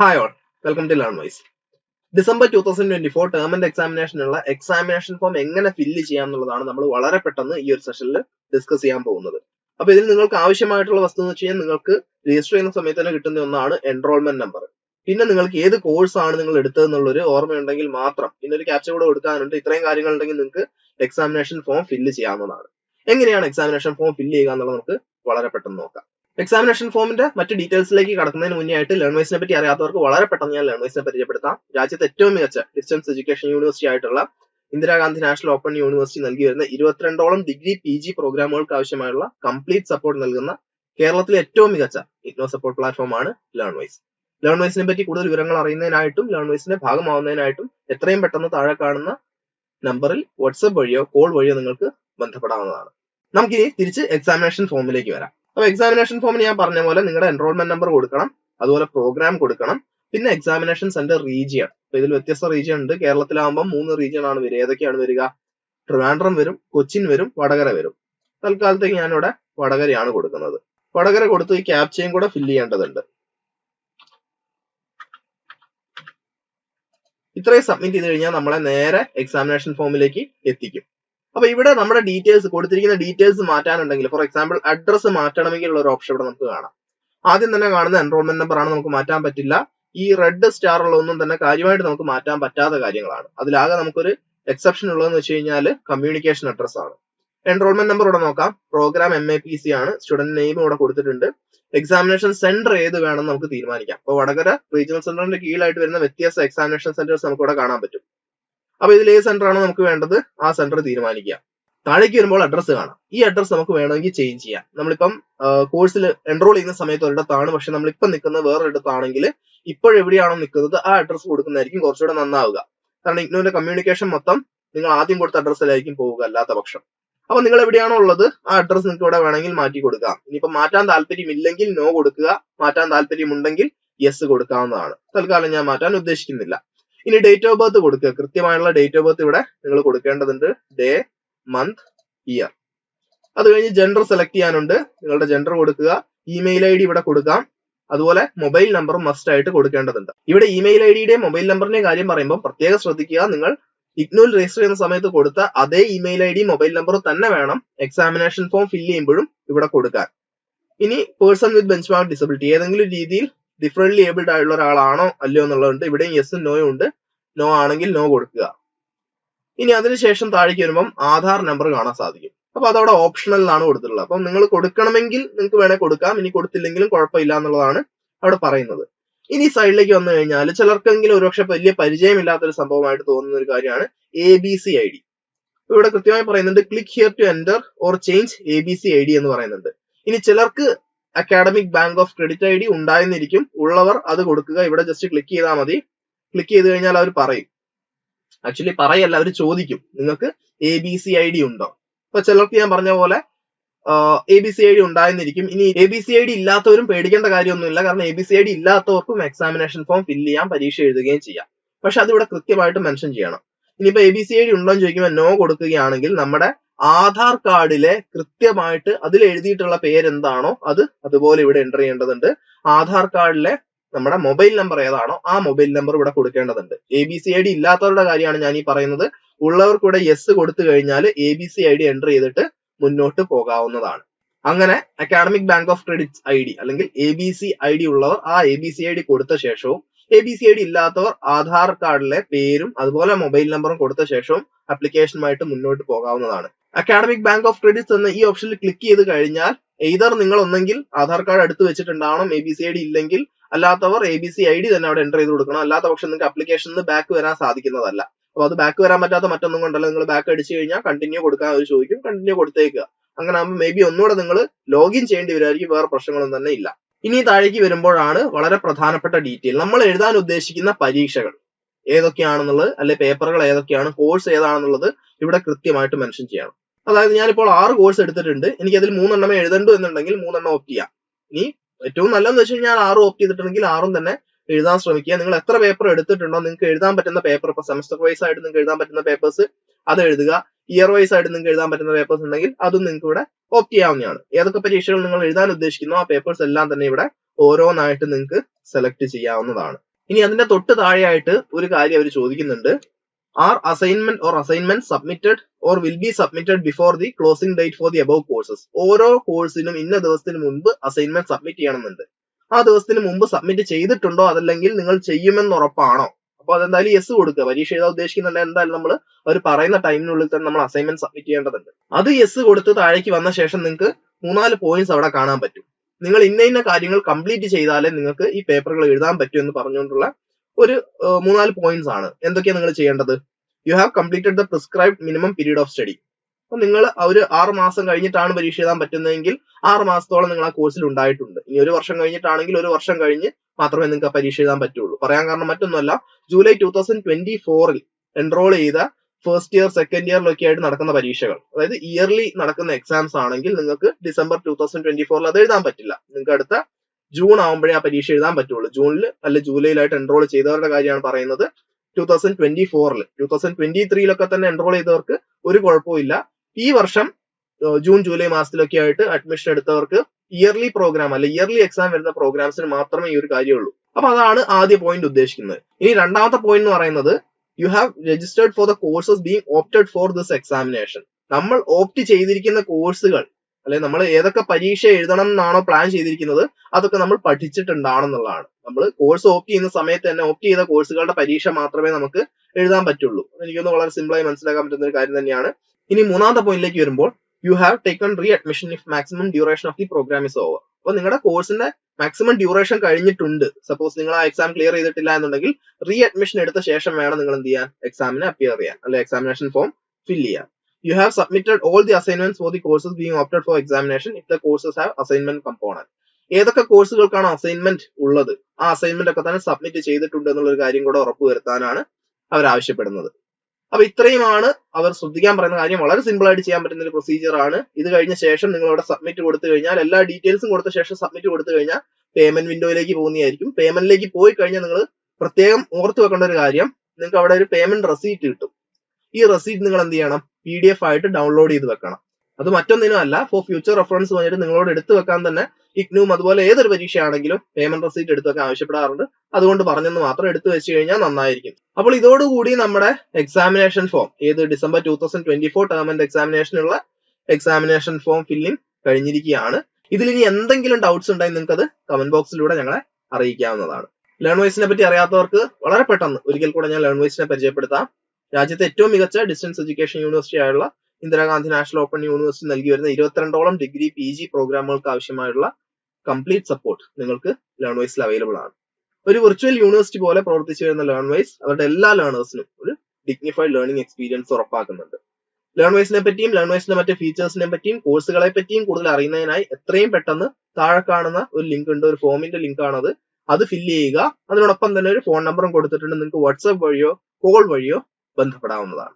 Hi all welcome to Learn Wise December two thousand twenty four term and എക്സാമിനേഷനുള്ള examination form എങ്ങനെ fill ചെയ്യാം എന്നുള്ളതാണ് നമ്മൾ വളരെ പെട്ടെന്ന് ഈ ഒരു സെഷനിൽ ഡിസ്കസ് ചെയ്യാൻ പോകുന്നത്. അപ്പൊ ഇതിൽ നിങ്ങൾക്ക് ആവശ്യമായിട്ടുള്ള വസ്തു എന്ന് വെച്ച് കഴിഞ്ഞാൽ നിങ്ങൾക്ക് രജിസ്റ്റർ ചെയ്യുന്ന സമയത്ത് തന്നെ കിട്ടുന്ന ഒന്നാണ് എൻറോൾമെന്റ് നമ്പർ പിന്നെ നിങ്ങൾക്ക് ഏത് കോഴ്സ് ആണ് നിങ്ങൾ എടുത്തത് എന്നുള്ളൊരു ഓർമ്മയുണ്ടെങ്കിൽ മാത്രം പിന്നെ ഒരു ക്യാപ്ചർ കൂടെ കൊടുക്കാനുണ്ട്. ഇത്രയും കാര്യങ്ങൾ ഉണ്ടെങ്കിൽ നിങ്ങൾക്ക് എക്സാമിനേഷൻ ഫോം ഫില്ല് ചെയ്യാവുന്നതാണ്. എങ്ങനെയാണ് എക്സാമിനേഷൻ ഫോം ഫില്ല് ചെയ്യുക എന്നുള്ളത് നമുക്ക് വളരെ പെട്ടെന്ന് നോക്കാം. എക്സാമിനേഷൻ ഫോമിന്റെ മറ്റ് ഡീറ്റെയിൽസിലേക്ക് കടക്കുന്നതിന് മുന്നേ ആയിട്ട് ലേൺവൈസിനെ പറ്റി അറിയാത്തവർക്ക് വളരെ പെട്ടെന്ന് ഞാൻ ലേൺവൈസിനെ പരിചയപ്പെടുത്താം. രാജ്യത്തെ ഏറ്റവും മികച്ച ഡിസ്റ്റൻസ് എഡ്യൂക്കേഷൻ യൂണിവേഴ്സിറ്റി ആയിട്ടുള്ള ഇന്ദിരാഗാന്ധി നാഷണൽ ഓപ്പൺ യൂണിവേഴ്സിറ്റി നൽകി വരുന്ന ഇരുപത്തിരണ്ടോളം ഡിഗ്രി പി ജി പ്രോഗ്രാമുകൾക്ക് ആവശ്യമായുള്ള കംപ്ലീറ്റ് സപ്പോർട്ട് നൽകുന്ന കേരളത്തിലെ ഏറ്റവും മികച്ച ഇഗ്നോ സപ്പോർട്ട് പ്ലാറ്റ്ഫോം ആണ് ലേൺവൈസ് ലേൺവൈസിനെ പറ്റി കൂടുതൽ വിവരങ്ങൾ അറിയുന്നതിനായിട്ടും ലേൺവൈസിന്റെ ഭാഗമാവുന്നതിനായിട്ടും എത്രയും പെട്ടെന്ന് താഴെ കാണുന്ന നമ്പറിൽ വാട്സപ്പ് വഴിയോ കോൾ വഴിയോ നിങ്ങൾക്ക് ബന്ധപ്പെടാവുന്നതാണ്. നമുക്കിനി തിരിച്ച് എക്സാമിനേഷൻ ഫോമിലേക്ക് വരാം. അപ്പൊ എക്സാമിനേഷൻ ഫോമിന് ഞാൻ പറഞ്ഞ പോലെ നിങ്ങളുടെ എൻറോൾമെന്റ് നമ്പർ കൊടുക്കണം അതുപോലെ പ്രോഗ്രാം കൊടുക്കണം പിന്നെ എക്സാമിനേഷൻ സെന്റർ റീജിയൺ അപ്പൊ ഇതിൽ വ്യത്യസ്ത റീജിയൺ ഉണ്ട്. കേരളത്തിലാവുമ്പോൾ മൂന്ന് റീജിയൺ ആണ് വരിക. ഏതൊക്കെയാണ് വരിക? ട്രിവാൻഡ്രം വരും കൊച്ചിൻ വരും വടകര വരും. തൽക്കാലത്തേക്ക് ഞാനിവിടെ വടകരയാണ് കൊടുക്കുന്നത്. വടകര കൊടുത്ത് ഈ ക്യാപ്ചയും കൂടെ ഫില്ല് ചെയ്യേണ്ടതുണ്ട്. ഇത്രയും സബ്മിറ്റ് ചെയ്ത് കഴിഞ്ഞാൽ നമ്മളെ നേരെ എക്സാമിനേഷൻ ഫോമിലേക്ക് എത്തിക്കും. അപ്പൊ ഇവിടെ നമ്മുടെ ഡീറ്റെയിൽസ് കൊടുത്തിരിക്കുന്ന ഡീറ്റെയിൽസ് മാറ്റാനുണ്ടെങ്കിൽ ഫോർ എക്സാമ്പിൾ അഡ്രസ്സ് മാറ്റണമെങ്കിൽ ഉള്ള ഒരു ഓപ്ഷൻ ഇവിടെ നമുക്ക് കാണാം. ആദ്യം തന്നെ കാണുന്ന എൻറോൾമെന്റ് നമ്പർ ആണ് നമുക്ക് മാറ്റാൻ പറ്റില്ല. ഈ റെഡ് സ്റ്റാർ ഉള്ള ഒന്നും തന്നെ കാര്യമായിട്ട് നമുക്ക് മാറ്റാൻ പറ്റാത്ത കാര്യങ്ങളാണ്. അതിലാകെ നമുക്കൊരു എക്സെപ്ഷൻ ഉള്ളതെന്ന് വെച്ച് കഴിഞ്ഞാൽ കമ്മ്യൂണിക്കേഷൻ അഡ്രസ് ആണ്. എൻറോൾമെന്റ് നമ്പർ ഇവിടെ നോക്കാം. Program M A P C ആണ്. സ്റ്റുഡന്റ് നെയിം ഇവിടെ കൊടുത്തിട്ടുണ്ട്. എക്സാമിനേഷൻ സെന്റർ ഏത് വേണം നമുക്ക് തീരുമാനിക്കാം. അപ്പൊ വടകര റീജിയണൽ സെന്ററിന്റെ കീഴിലായിട്ട് വരുന്ന വ്യത്യസ്ത എക്സാമിനേഷൻ സെന്റേഴ്സ് നമുക്ക് ഇവിടെ കാണാൻ പറ്റും. അപ്പൊ ഇതിൽ ഏത് സെന്റർ ആണോ നമുക്ക് വേണ്ടത് ആ സെന്റർ തീരുമാനിക്കുക. താഴേക്ക് വരുമ്പോൾ അഡ്രസ് കാണാം. ഈ അഡ്രസ് നമുക്ക് വേണമെങ്കിൽ ചേഞ്ച് ചെയ്യാം. നമ്മളിപ്പം കോഴ്സിൽ എൻറോൾ ചെയ്യുന്ന സമയത്ത് ഒരിടത്താണ് പക്ഷെ നമ്മളിപ്പം നിൽക്കുന്നത് വേറൊരിടത്താണെങ്കിൽ ഇപ്പോഴെവിടെയാണോ നിൽക്കുന്നത് ആ അഡ്രസ് കൊടുക്കുന്നതായിരിക്കും കുറച്ചുകൂടെ നന്നാവുക. കാരണം ഇഗ്നോന്റെ കമ്മ്യൂണിക്കേഷൻ മൊത്തം നിങ്ങൾ ആദ്യം കൊടുത്ത അഡ്രസ്സിലായിരിക്കും പോവുക അല്ലാത്ത പക്ഷം. അപ്പൊ നിങ്ങൾ എവിടെയാണോ ഉള്ളത് ആ അഡ്രസ് നിങ്ങൾക്ക് ഇവിടെ വേണമെങ്കിൽ മാറ്റി കൊടുക്കാം. ഇനിയിപ്പോ മാറ്റാൻ താല്പര്യമില്ലെങ്കിൽ നോ കൊടുക്കുക. മാറ്റാൻ താല്പര്യമുണ്ടെങ്കിൽ യെസ് കൊടുക്കാവുന്നതാണ്. തൽക്കാലം ഞാൻ മാറ്റാൻ ഉദ്ദേശിക്കുന്നില്ല. ഇനി ഡേറ്റ് ഓഫ് ബർത്ത് കൊടുക്കുക. കൃത്യമായുള്ള ഡേറ്റ് ഓഫ് ബർത്ത് ഇവിടെ നിങ്ങൾ കൊടുക്കേണ്ടതുണ്ട്. ഡേ മന്ത് ഇയർ അത് കഴിഞ്ഞ് ജെൻഡർ സെലക്ട് ചെയ്യാനുണ്ട്. നിങ്ങളുടെ ജെൻഡർ കൊടുക്കുക. ഇമെയിൽ ഐ ഡി ഇവിടെ കൊടുക്കാം. അതുപോലെ മൊബൈൽ നമ്പർ മസ്റ്റ് ആയിട്ട് കൊടുക്കേണ്ടതുണ്ട്. ഇവിടെ ഇമെയിൽ ഐ ഡിയുടെയും മൊബൈൽ നമ്പറിന്റെയും കാര്യം പറയുമ്പോൾ പ്രത്യേകം ശ്രദ്ധിക്കുക. നിങ്ങൾ ഇഗ്നോൽ രജിസ്റ്റർ ചെയ്യുന്ന സമയത്ത് കൊടുത്ത അതേ ഇമെയിൽ ഐ ഡി മൊബൈൽ നമ്പറും തന്നെ വേണം എക്സാമിനേഷൻ ഫോം ഫില്ല് ചെയ്യുമ്പോഴും ഇവിടെ കൊടുക്കാൻ. ഇനി person with bench mark disability ഏതെങ്കിലും രീതിയിൽ ഡിഫറെന്റ്ലി ഏബിൾഡ് ആയിട്ടുള്ള ഒരാളാണോ അല്ലയോ എന്നുള്ളതുണ്ട്. ഇവിടെയും യെസും നോയും ഉണ്ട്. നോ ആണെങ്കിൽ നോ കൊടുക്കുക. ഇനി അതിനുശേഷം താഴേക്ക് വരുമ്പം ആധാർ നമ്പർ കാണാൻ സാധിക്കും. അപ്പൊ അതവിടെ ഓപ്ഷണൽ ആണ് കൊടുത്തിട്ടുള്ളത്. അപ്പം നിങ്ങൾ കൊടുക്കണമെങ്കിൽ നിങ്ങൾക്ക് വേണേൽ കൊടുക്കാം. ഇനി കൊടുത്തില്ലെങ്കിലും കുഴപ്പമില്ല എന്നുള്ളതാണ് അവിടെ പറയുന്നത്. ഇനി സൈഡിലേക്ക് വന്നു കഴിഞ്ഞാൽ ചിലർക്കെങ്കിലും ഒരുപക്ഷെ വലിയ പരിചയമില്ലാത്ത ഒരു സംഭവമായിട്ട് തോന്നുന്ന ഒരു കാര്യമാണ് A B C I D ഇവിടെ കൃത്യമായി പറയുന്നുണ്ട് click here to enter or change A B C I D എന്ന് പറയുന്നുണ്ട്. ഇനി ചിലർക്ക് academic bank of credit I D ഉണ്ടായിരുന്നിരിക്കും. ഉള്ളവർ അത് കൊടുക്കുക. ഇവിടെ ജസ്റ്റ് ക്ലിക്ക് ചെയ്താൽ മതി. ക്ലിക്ക് ചെയ്ത് കഴിഞ്ഞാൽ അവർ പറയും. ആക്ച്വലി പറയല്ല അവർ ചോദിക്കും. നിങ്ങൾക്ക് A B C I D ഉണ്ടോ? അപ്പൊ ചിലർക്ക് ഞാൻ പറഞ്ഞ പോലെ A B C I D ഉണ്ടായിരുന്നിരിക്കും. ഇനി A B C I D ഇല്ലാത്തവരും പേടിക്കേണ്ട കാര്യമൊന്നുമില്ല. കാരണം A B C I D ഇല്ലാത്തവർക്കും examination form fill ചെയ്യാം പരീക്ഷ എഴുതുകയും ചെയ്യാം. പക്ഷെ അതിവിടെ കൃത്യമായിട്ട് മെൻഷൻ ചെയ്യണം. ഇനിയിപ്പോ A B C I D ഉണ്ടോ എന്ന് ചോദിക്കുമ്പോൾ നോ കൊടുക്കുകയാണെങ്കിൽ നമ്മുടെ ആധാർ കാർഡിലെ കൃത്യമായിട്ട് അതിൽ എഴുതിയിട്ടുള്ള പേരെന്താണോ അത് അതുപോലെ ഇവിടെ എന്റർ ചെയ്യേണ്ടതുണ്ട്. ആധാർ കാർഡിലെ നമ്മുടെ മൊബൈൽ നമ്പർ ഏതാണോ ആ മൊബൈൽ നമ്പർ ഇവിടെ കൊടുക്കേണ്ടതുണ്ട്. A B C I D ഇല്ലാത്തവരുടെ കാര്യമാണ് ഞാൻ ഈ പറയുന്നത്. ഉള്ളവർക്കൂടെ യെസ് കൊടുത്തു കഴിഞ്ഞാൽ A B C I D enter ചെയ്തിട്ട് മുന്നോട്ട് പോകാവുന്നതാണ്. അങ്ങനെ academic bank of credit I D അല്ലെങ്കിൽ A B C I D ഉള്ളവർ ആ A B C I D കൊടുത്ത ശേഷവും A B C I D ഇല്ലാത്തവർ ആധാർ കാർഡിലെ പേരും അതുപോലെ മൊബൈൽ നമ്പറും കൊടുത്ത ശേഷവും അപ്ലിക്കേഷനുമായിട്ട് മുന്നോട്ട് പോകാവുന്നതാണ്. അക്കാഡമിക് ബാങ്ക് ഓഫ് ക്രെഡിറ്റ്സ് എന്ന ഈ ഓപ്ഷനിൽ ക്ലിക്ക് ചെയ്ത് കഴിഞ്ഞാൽ എയ്തർ നിങ്ങൾ ഒന്നെങ്കിൽ ആധാർ കാർഡ് എടുത്ത് വെച്ചിട്ടുണ്ടാവണം A B C I D ഇല്ലെങ്കിൽ അല്ലാത്തവർ A B C I D തന്നെ അവിടെ എന്റർ ചെയ്ത് കൊടുക്കണം. അല്ലാത്ത പക്ഷം നിങ്ങൾക്ക് അപ്ലിക്കേഷനിൽ നിന്ന് ബാക്ക് വരാൻ സാധിക്കുന്നതല്ല. അപ്പോൾ അത് ബാക്ക് വരാൻ പറ്റാത്ത മറ്റൊന്നും കൊണ്ടല്ല. നിങ്ങൾ ബാക്ക് അടിച്ചു കഴിഞ്ഞാൽ കണ്ടിന്യൂ കൊടുക്കാൻ അവർ ചോദിക്കും കണ്ടിന്യൂ കൊടുത്തേക്കുക. അങ്ങനെ ആകുമ്പോൾ മേ ബി ഒന്നുകൂടെ നിങ്ങൾ ലോഗിൻ ചെയ്യേണ്ടി വരുമായിരിക്കും വേറെ പ്രശ്നങ്ങളൊന്നും തന്നെ ഇല്ല. ഇനി താഴേക്ക് വരുമ്പോഴാണ് വളരെ പ്രധാനപ്പെട്ട ഡീറ്റെയിൽ നമ്മൾ എഴുതാൻ ഉദ്ദേശിക്കുന്ന പരീക്ഷകൾ ഏതൊക്കെയാണെന്നുള്ളത് അല്ലെ പേപ്പറുകൾ ഏതൊക്കെയാണ് കോഴ്സ് ഏതാണെന്നുള്ളത് ഇവിടെ കൃത്യമായിട്ട് മെൻഷൻ ചെയ്യണം. അതായത് ഞാനിപ്പോൾ ആറ് കോഴ്സ് എടുത്തിട്ടുണ്ട്. എനിക്ക് അതിൽ മൂന്നെണ്ണമേ എഴുതണ്ടു എന്നുണ്ടെങ്കിൽ മൂന്നെണ്ണം ഓപ്റ്റ് ചെയ്യാം. ഇനി ഏറ്റവും നല്ലതെന്ന് വെച്ച് കഴിഞ്ഞാൽ ആറ് ഓപ്റ്റ് ചെയ്തിട്ടുണ്ടെങ്കിൽ ആറും തന്നെ എഴുതാൻ ശ്രമിക്കുക. നിങ്ങൾ എത്ര പേപ്പർ എടുത്തിട്ടുണ്ടോ നിങ്ങൾക്ക് എഴുതാൻ പറ്റുന്ന പേപ്പർ ഇപ്പൊ സെമസ്റ്റർ വൈസ് ആയിട്ട് നിങ്ങൾക്ക് എഴുതാൻ പറ്റുന്ന പേപ്പേഴ്സ് അത് എഴുതുക. ഇയർ വൈസ് ആയിട്ട് നിങ്ങൾക്ക് എഴുതാൻ പറ്റുന്ന പേപ്പേഴ്സ് ഉണ്ടെങ്കിൽ അതും നിങ്ങൾക്ക് ഇവിടെ ഓപ്റ്റ് ചെയ്യാവുന്നതാണ്. ഏതൊക്കെ പരീക്ഷകൾ നിങ്ങൾ എഴുതാൻ ഉദ്ദേശിക്കുന്നു ആ പേപ്പേഴ്സ് എല്ലാം തന്നെ ഇവിടെ ഓരോന്നായിട്ട് നിങ്ങൾക്ക് സെലക്ട് ചെയ്യാവുന്നതാണ്. ഇനി അതിന്റെ തൊട്ട് താഴെയായിട്ട് ഒരു കാര്യം അവർ ചോദിക്കുന്നുണ്ട്. Are assignment or assignment submitted or will be submitted before the closing date for the above courses ഓരോ കോഴ്സിനും ഇന്ന ദിവസത്തിന് മുൻപ് അസൈൻമെന്റ് സബ്മിറ്റ് ചെയ്യണമെന്നുണ്ട്. ആ ദിവസത്തിന് മുമ്പ് സബ്മിറ്റ് ചെയ്തിട്ടുണ്ടോ അതല്ലെങ്കിൽ നിങ്ങൾ ചെയ്യുമെന്ന് ഉറപ്പാണോ? അപ്പൊ അതെന്തായാലും യെസ് കൊടുക്കുക. പരീക്ഷ എഴുതാൻ ഉദ്ദേശിക്കുന്നുണ്ട് എന്തായാലും നമ്മൾ അവർ പറയുന്ന ടൈമിനുള്ളിൽ തന്നെ നമ്മൾ അസൈൻമെന്റ് സബ്മിറ്റ് ചെയ്യേണ്ടതുണ്ട്. അത് യെസ് കൊടുത്ത് താഴേക്ക് വന്ന ശേഷം നിങ്ങൾക്ക് മൂന്നാൽ പോയിന്റ്സ് അവിടെ കാണാൻ പറ്റും. നിങ്ങൾ ഇന്ന ഇന്ന കാര്യങ്ങൾ കംപ്ലീറ്റ് ചെയ്താലേ നിങ്ങൾക്ക് ഈ പേപ്പറുകൾ എഴുതാൻ പറ്റൂ എന്ന് പറഞ്ഞുകൊണ്ടുള്ള ഒരു മൂന്നാൽ പോയിന്റ്സ് ആണ്. എന്തൊക്കെയാണ് നിങ്ങൾ ചെയ്യേണ്ടത്? You have completed the prescribed minimum period of study അപ്പൊ നിങ്ങൾ ഒരു ആറ് മാസം കഴിഞ്ഞിട്ടാണ് പരീക്ഷ എഴുതാൻ പറ്റുന്നതെങ്കിൽ ആറ് മാസത്തോളം നിങ്ങൾ ആ കോഴ്സിൽ ഉണ്ടായിട്ടുണ്ട്. ഇനി ഒരു വർഷം കഴിഞ്ഞിട്ടാണെങ്കിൽ ഒരു വർഷം കഴിഞ്ഞ് മാത്രമേ നിങ്ങൾക്ക് ആ പരീക്ഷ എഴുതാൻ പറ്റുള്ളൂ. പറയാൻ കാരണം മറ്റൊന്നുമല്ല ജൂലൈ ടൂ തൗസൻഡ് ട്വന്റി ഫോറിൽ എൻറോൾ ചെയ്ത ഫസ്റ്റ് ഇയർ സെക്കൻഡ് ഇയറിലൊക്കെ ആയിട്ട് നടക്കുന്ന പരീക്ഷകൾ. അതായത് ഇയർലി നടക്കുന്ന എക്സാംസ് ആണെങ്കിൽ നിങ്ങൾക്ക് ഡിസംബർ ടൂ തൗസൻഡ് ട്വന്റി ഫോറിൽ അത് എഴുതാൻ പറ്റില്ല. നിങ്ങൾക്ക് അടുത്ത ജൂൺ ആവുമ്പോഴേ ആ പരീക്ഷ എഴുതാൻ പറ്റുള്ളൂ. ജൂണിൽ അല്ല ജൂലൈയിലായിട്ട് എൻറോൾ ചെയ്തവരുടെ കാര്യമാണ് പറയുന്നത്. ടൂ തൗസൻഡ് ട്വന്റി ഫോറിൽ ടൂ തൗസൻഡ് ട്വന്റി ത്രീയിലൊക്കെ തന്നെ എൻറോൾ ചെയ്തവർക്ക് ഒരു കുഴപ്പമില്ല ഈ വർഷം ജൂൺ ജൂലൈ മാസത്തിലൊക്കെ ആയിട്ട് അഡ്മിഷൻ എടുത്തവർക്ക് ഇയർലി പ്രോഗ്രാം അല്ല ഇയർലി എക്സാം വരുന്ന പ്രോഗ്രാംസിന് മാത്രമേ ഈ ഒരു കാര്യമുള്ളൂ. അപ്പൊ അതാണ് ആദ്യ പോയിന്റ് ഉദ്ദേശിക്കുന്നത്. ഇനി രണ്ടാമത്തെ പോയിന്റ് എന്ന് പറയുന്നത് you have registered for the courses being opted for this examination നമ്മൾ ഓപ്റ്റ് ചെയ്തിരിക്കുന്ന കോഴ്സുകൾ അല്ലെ നമ്മൾ ഏതൊക്കെ പരീക്ഷ എഴുതണം എന്നാണോ പ്ലാൻ ചെയ്തിരിക്കുന്നത് അതൊക്കെ നമ്മൾ പഠിച്ചിട്ടുണ്ടാണെന്നുള്ളതാണ്. നമ്മൾ കോഴ്സ് ഓപ്റ്റ് ചെയ്യുന്ന സമയത്ത് തന്നെ ഓപ്റ്റ് ചെയ്ത കോഴ്സുകളുടെ പരീക്ഷ മാത്രമേ നമുക്ക് എഴുതാൻ പറ്റുള്ളൂ. എനിക്കൊന്ന് വളരെ സിമ്പിളായി മനസ്സിലാക്കാൻ പറ്റുന്ന ഒരു കാര്യം തന്നെയാണ്. ഇനി മൂന്നാമത്തെ പോയിന്റിലേക്ക് വരുമ്പോൾ you have taken readmission if maximum duration of the program is over അപ്പൊ നിങ്ങളുടെ കോഴ്സിന്റെ മാക്സിമം ഡ്യൂറേഷൻ കഴിഞ്ഞിട്ടുണ്ട്. സപ്പോസ് നിങ്ങൾ ആ എക്സാം ക്ലിയർ ചെയ്തിട്ടില്ല എന്നുണ്ടെങ്കിൽ റീ അഡ്മിഷൻ എടുത്ത ശേഷം വേണം നിങ്ങൾ എന്ത് ചെയ്യാൻ? എക്സാമിന് അപ്പിയർ ചെയ്യാൻ. അല്ലെ എക്സാമിനേഷൻ ഫോം ഫില്ല് ചെയ്യാൻ. You have submitted all the assignments for the courses being opted for examination if the courses have assignment component. ഏതൊക്കെ കോഴ്സുകൾക്കാണ് അസൈൻമെന്റ് ഉള്ളത്? ആ അസൈൻമെന്റ് ഒക്കെ തന്നെ സബ്മിറ്റ് ചെയ്തിട്ടുണ്ട് എന്നുള്ള ഒരു കാര്യം കൂടെ ഉറപ്പുവരുത്താനാണ് അവർ ആവശ്യപ്പെടുന്നത്. അപ്പൊ ഇത്രയുമാണ് അവർ ശ്രദ്ധിക്കാൻ പറയുന്ന കാര്യം. വളരെ സിമ്പിൾ ആയിട്ട് ചെയ്യാൻ പറ്റുന്ന ഒരു പ്രൊസീജിയർ ആണ്. ഇത് കഴിഞ്ഞ ശേഷം നിങ്ങൾ അവിടെ സബ്മിറ്റ് കൊടുത്തു കഴിഞ്ഞാൽ എല്ലാ ഡീറ്റെയിൽസും കൊടുത്ത ശേഷം സബ്മിറ്റ് കൊടുത്തു കഴിഞ്ഞാൽ പേയ്മെന്റ് വിൻഡോയിലേക്ക് പോകുന്നതായിരിക്കും. പേയ്മെന്റിലേക്ക് പോയി കഴിഞ്ഞാൽ നിങ്ങൾ പ്രത്യേകം ഓർത്ത് വെക്കേണ്ട ഒരു കാര്യം നിങ്ങൾക്ക് അവിടെ ഒരു പേയ്മെന്റ് റെസീറ്റ് കിട്ടും. ഈ റെസീറ്റ് നിങ്ങൾ എന്ത് ചെയ്യണം? പി ഡി എഫ് ആയിട്ട് ഡൗൺലോഡ് ചെയ്ത് വെക്കണം. അത് മറ്റൊന്നിനും അല്ല ഫോർ ഫ്യൂച്ചർ റെഫറൻസ് പറഞ്ഞിട്ട് നിങ്ങളോട് എടുത്തു വെക്കാൻ തന്നെ ഇഗ്നുവും അതുപോലെ ഏതൊരു പരീക്ഷയാണെങ്കിലും പേയ്മെന്റ് റെസീറ്റ് എടുത്തു വെക്കാൻ ആവശ്യപ്പെടാറുണ്ട്. അതുകൊണ്ട് പറഞ്ഞെന്ന് മാത്രം എടുത്തു വെച്ച് കഴിഞ്ഞാൽ നന്നായിരിക്കും. അപ്പോൾ ഇതോടുകൂടി നമ്മുടെ എക്സാമിനേഷൻ ഫോം ഏത് December two thousand twenty four ടേമിന്റെ എക്സാമിനേഷനുള്ള എക്സാമിനേഷൻ ഫോം ഫില്ലിംഗ് കഴിഞ്ഞിരിക്കുകയാണ്. ഇതിൽ ഇനി എന്തെങ്കിലും ഡൗട്ട്സ് ഉണ്ടെങ്കിൽ നിങ്ങൾക്ക് അത് കമന്റ് ബോക്സിലൂടെ ഞങ്ങളെ അറിയിക്കാവുന്നതാണ്. ലേൺ വൈസിനെ പറ്റി അറിയാത്തവർക്ക് വളരെ പെട്ടെന്ന് ഒരിക്കൽ കൂടെ ഞാൻ ലേൺ വൈസിനെ പരിചയപ്പെടുത്താം. രാജ്യത്തെ ഏറ്റവും മികച്ച ഡിസ്റ്റൻസ് എഡ്യൂക്കേഷൻ യൂണിവേഴ്സിറ്റി ആയുള്ള ഇന്ദിരാഗാന്ധി നാഷണൽ ഓപ്പൺ യൂണിവേഴ്സിറ്റി നൽകി വരുന്ന ഇരുപത്തിരണ്ടോളം ഡിഗ്രി പി ജി പ്രോഗ്രാമുകൾക്ക് ആവശ്യമായുള്ള കംപ്ലീറ്റ് സപ്പോർട്ട് നിങ്ങൾക്ക് ലേൺ വൈസിൽ അവൈലബിൾ ആണ്. ഒരു വിർച്വൽ യൂണിവേഴ്സിറ്റി പോലെ പ്രവർത്തിച്ചു വരുന്ന ലേൺ വൈസ് അവരുടെ എല്ലാ ലേണേഴ്സിനും ഒരു ഡിഗ്നിഫൈഡ് ലേണിംഗ് എക്സ്പീരിയൻസ് ഉറപ്പാക്കുന്നുണ്ട്. ലേൺ വൈസിനെ പറ്റിയും ലേൺ വൈസിന്റെ മറ്റ് ഫീച്ചേഴ്സിനെ പറ്റിയും കോഴ്സുകളെ പറ്റിയും കൂടുതൽ അറിയുന്നതിനായി എത്രയും പെട്ടെന്ന് താഴെ കാണുന്ന ഒരു ലിങ്ക് ഉണ്ട് ഒരു ഫോമിന്റെ ലിങ്ക് ആണത് അത്. ഫില്ല് ചെയ്യുക. അതിനോടൊപ്പം തന്നെ ഒരു ഫോൺ നമ്പറും കൊടുത്തിട്ടുണ്ട്. നിങ്ങൾക്ക് വാട്സ്ആപ്പ് വഴിയോ കോൾ വഴിയോ बंद पड़ा हमला